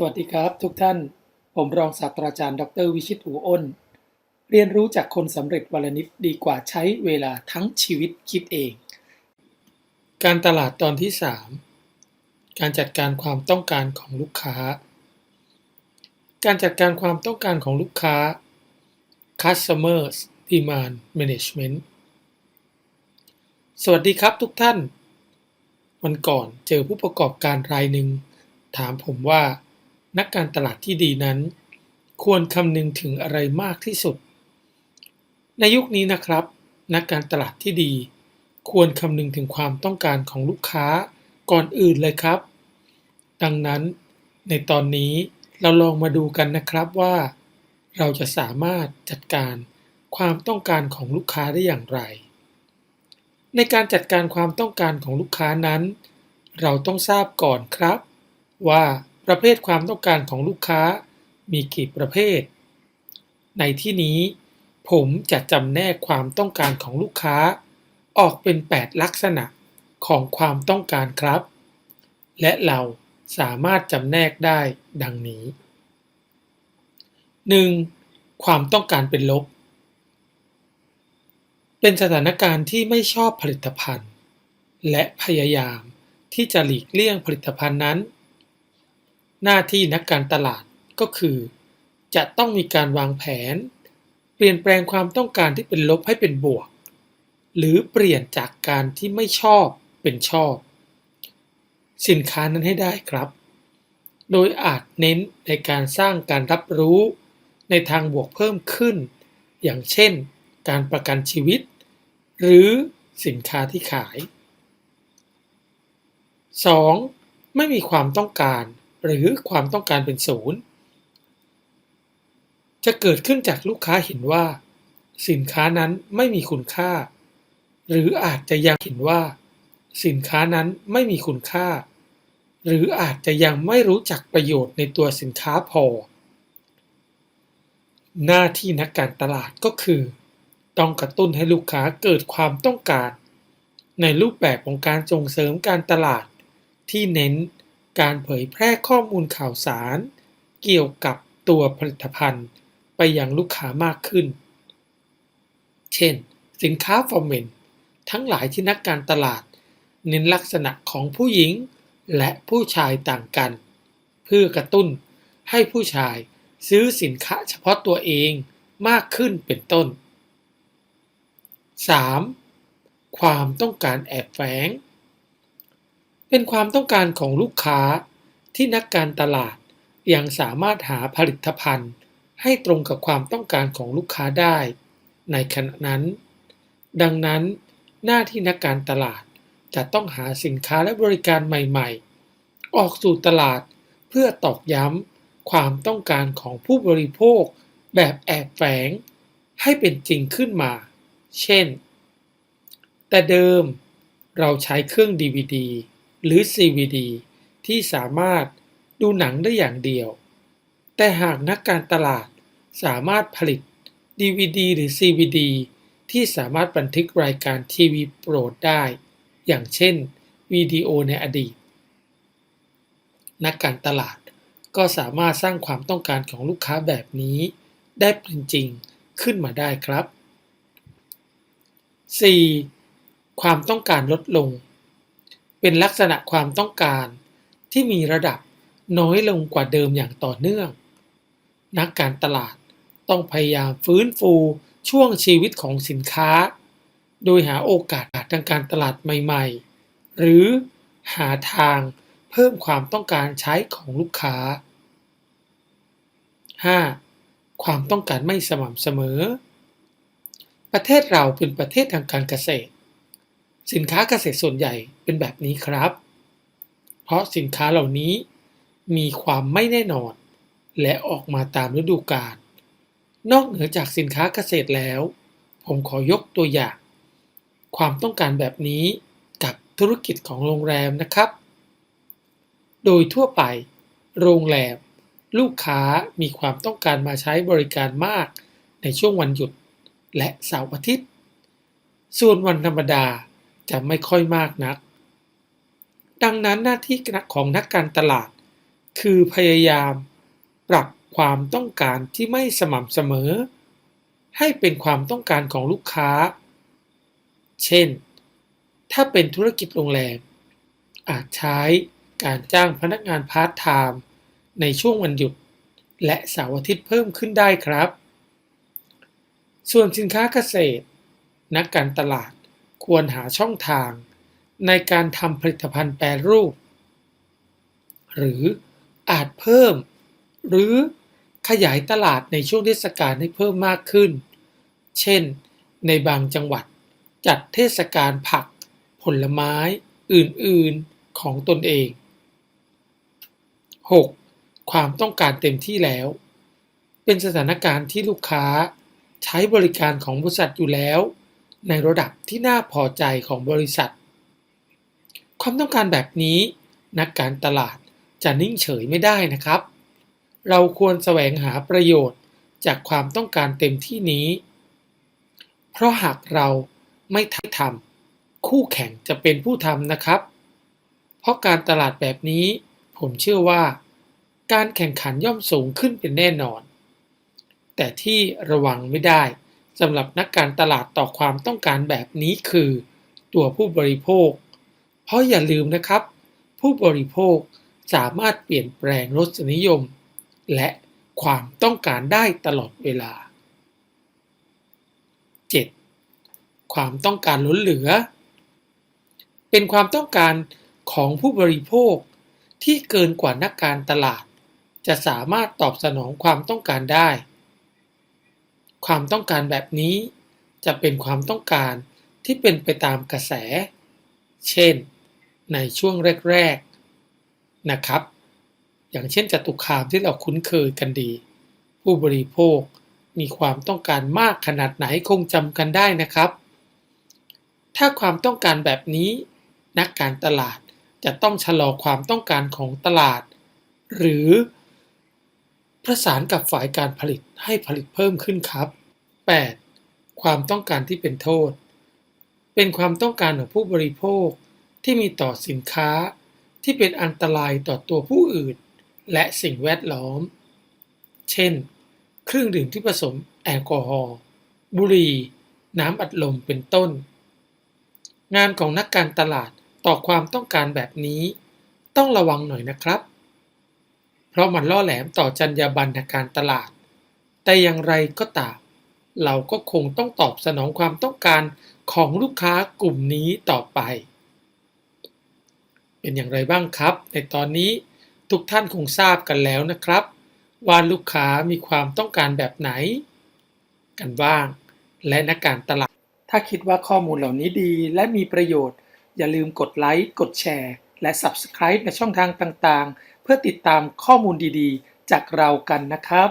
สวัสดีครับทุกท่าน ผมรองศาสตราจารย์ดออเตอร์วิชิตอูอ้น เรียนรู้จากคนสำเร็จวันลนิดดีกว่าใช้เวลาทั้งชีวิตคิดเอง การตลาดตอนที่ 3 การจัดการความต้องการของลูกค้า การจัดการความต้องการของลูกค้า Customer Demand Management สวัสดีครับทุกท่าน วันก่อนเจอผู้ประกอบการรายหนึ่งถามผมว่า นักการตลาดที่ดีนั้น ควรคำนึงถึงอะไรมากที่สุด ในยุคนี้นะครับ นักการตลาดที่ดี ควรคำนึงถึงความต้องการของลูกค้าก่อนอื่นเลยครับ ดังนั้น ในตอนนี้เราลองมาดูกันนะครับว่า เราจะสามารถจัดการความต้องการของลูกค้าได้อย่างไร ในการจัดการความต้องการของลูกค้านั้น เราต้องทราบก่อนครับ ว่า ประเภทความต้องการของลูกค้ามีกี่ประเภท ในที่นี้ ผมจะจำแนกความต้องการของลูกค้า ออกเป็น 8 ลักษณะของความต้องการครับ และเราสามารถจำแนกได้ดังนี้ 1. ความต้องการเป็นลบ เป็นสถานการณ์ที่ไม่ชอบผลิตภัณฑ์ และพยายามที่จะหลีกเลี่ยงผลิตภัณฑ์นั้น หน้าที่นักการตลาดก็คือ จะต้องมีการวางแผน เปลี่ยนแปลงความต้องการที่เป็นลบให้เป็นบวก หรือเปลี่ยนจากการที่ไม่ชอบเป็นชอบ สินค้านั้นให้ได้ครับ โดยอาจเน้นในการสร้างการรับรู้ในทางบวกเพิ่มขึ้น อย่างเช่น การประกันชีวิต หรือสินค้าที่ขาย 2. ไม่มีความต้องการ หรือความต้องการเป็นศูนย์จะเกิดขึ้นจากลูกค้าเห็นว่า สินค้านั้นไม่มีคุณค่า หรืออาจจะยังเห็นว่า สินค้านั้นไม่มีคุณค่า หรืออาจจะยังไม่รู้จักประโยชน์ในตัวสินค้าพอ หน้าที่นักการตลาดก็คือ ต้องกระตุ้นให้ลูกค้าเกิดความต้องการ ในรูปแบบของการส่งเสริมการตลาดที่เน้น การเผยแพร่ข้อมูลข่าวสาร เกี่ยวกับตัวผลิตภัณฑ์ไปยังลูกค้ามากขึ้น เช่น สินค้าฟอร์เมนทั้งหลายที่นักการตลาด เน้นลักษณะของผู้หญิงและผู้ชายต่างกัน เพื่อกระตุ้นให้ผู้ชายซื้อสินค้าเฉพาะตัวเองมากขึ้นเป็นต้น 3. ความต้องการแอบแฝง เป็นความต้องการของลูกค้าที่นักการตลาดยังสามารถหาผลิตภัณฑ์ ให้ตรงกับความต้องการของลูกค้าได้ ในขณะนั้น ดังนั้น หน้าที่นักการตลาดจะต้องหาสินค้าและบริการใหม่ๆ ออกสู่ตลาดเพื่อตอกย้ำความต้องการของผู้บริโภคแบบแอบแฝงให้เป็นจริงขึ้นมา เช่น แต่เดิมเราใช้เครื่อง DVD หรือ CVD ที่สามารถดูหนังได้อย่างเดียว แต่หากนักการตลาดสามารถผลิต DVD หรือ CVD ที่สามารถบันทึกรายการทีวีโปรดได้ อย่างเช่นวิดีโอในอดีต นักการตลาดก็สามารถสร้างความต้องการของลูกค้าแบบนี้ ได้เป็นจริงขึ้นมาได้ครับ 4. ความต้องการลดลง เป็นลักษณะความต้องการที่มีระดับน้อยลงกว่าเดิมอย่างต่อเนื่อง นักการตลาดต้องพยายามฟื้นฟูช่วงชีวิตของสินค้า โดยหาโอกาสทางการตลาดใหม่ๆ หรือหาทางเพิ่มความต้องการใช้ของลูกค้า 5. ความต้องการไม่สม่ำเสมอ ประเทศเราเป็นประเทศทางการเกษตร สินค้าเกษตรส่วนใหญ่เป็นแบบนี้ครับ เพราะสินค้าเหล่านี้มีความไม่แน่นอน และออกมาตามฤดูกาล นอกเหนือจากสินค้าเกษตรแล้ว ผมขอยกตัวอย่าง ความต้องการแบบนี้กับธุรกิจของโรงแรมนะครับ โดยทั่วไป โรงแรม ลูกค้ามีความต้องการมาใช้บริการมากในช่วงวันหยุด และเสาร์อาทิตย์ ส่วนวันธรรมดา จะไม่ค่อยมากนัก ดังนั้นหน้าที่ของนักการตลาด คือพยายามปรับความต้องการที่ไม่สม่ำเสมอ ให้เป็นความต้องการของลูกค้า เช่น ถ้าเป็นธุรกิจโรงแรม อาจใช้การจ้างพนักงานพาร์ทไทม์ในช่วงวันหยุด และเสาร์อาทิตย์เพิ่มขึ้นได้ครับ ส่วนสินค้าเกษตร นักการตลาด ควรหาช่องทางในการทำผลิตภัณฑ์แปรรูป หรืออาจเพิ่ม หรือขยายตลาดในช่วงเทศกาลให้เพิ่มมากขึ้น เช่น ในบางจังหวัดจัดเทศกาลผัก ผลไม้ อื่น ๆ ของตนเอง 6. ความต้องการเต็มที่แล้ว เป็นสถานการณ์ที่ลูกค้าใช้บริการของบริษัทอยู่แล้ว ในระดับที่น่าพอใจของบริษัท ความต้องการแบบนี้นักการตลาดจะนิ่งเฉยไม่ได้นะครับ เราควรแสวงหาประโยชน์จากความต้องการเต็มที่นี้ เพราะหากเราไม่ทำคู่แข่งจะเป็นผู้ทำนะครับ เพราะการตลาดแบบนี้ ผมเชื่อว่า การแข่งขันย่อมสูงขึ้นเป็นแน่นอน แต่ที่ระวังไม่ได้ สำหรับนักการตลาดต่อความต้องการแบบนี้คือ ตัวผู้บริโภค เพราะอย่าลืมนะครับ ผู้บริโภคสามารถเปลี่ยนแปลงรสนิยม และความต้องการได้ตลอดเวลา 7. ความต้องการล้นเหลือ เป็นความต้องการของผู้บริโภคที่เกินกว่านักการตลาด จะสามารถตอบสนองความต้องการได้ ความต้องการแบบนี้ จะเป็นความต้องการที่เป็นไปตามกระแส เช่น ในช่วงแรก ๆ นะครับ อย่างเช่นจตุคามที่เราคุ้นเคยกันดี ผู้บริโภคมีความต้องการมากขนาดไหนคงจำกันได้นะครับ ถ้าความต้องการแบบนี้นักการตลาดจะต้องชะลอความต้องการของตลาด หรือ ประสานกับฝ่ายการผลิตให้ผลิตเพิ่มขึ้นครับ 8. ความต้องการที่เป็นโทษ เป็นความต้องการของผู้บริโภคที่มีต่อสินค้าที่เป็นอันตรายต่อตัวผู้อื่น และสิ่งแวดล้อม เช่น เครื่องดื่มที่ผสมแอลกอฮอล์ บุหรี่ น้ำอัดลม เป็นต้น งานของนักการตลาดต่อความต้องการแบบนี้ ต้องระวังหน่อยนะครับ ราะมันล่อแหลมต่อจรรยาบรรณทางการตลาด แต่อย่างไรก็ตาม เราก็คงต้องตอบสนองความต้องการของลูกค้ากลุ่มนี้ต่อไป เป็นอย่างไรบ้างครับ ในตอนนี้ทุกท่านคงทราบกันแล้วนะครับ ว่าลูกค้ามีความต้องการแบบไหน กันบ้าง และนักการตลาด ถ้าคิดว่าข้อมูลเหล่านี้ดีและมีประโยชน์ อย่าลืมกดไลค์ กดแชร์ และ Subscribe ในช่องทางต่างๆ เพื่อติดตามข้อมูลดีๆ จากเรากันนะครับ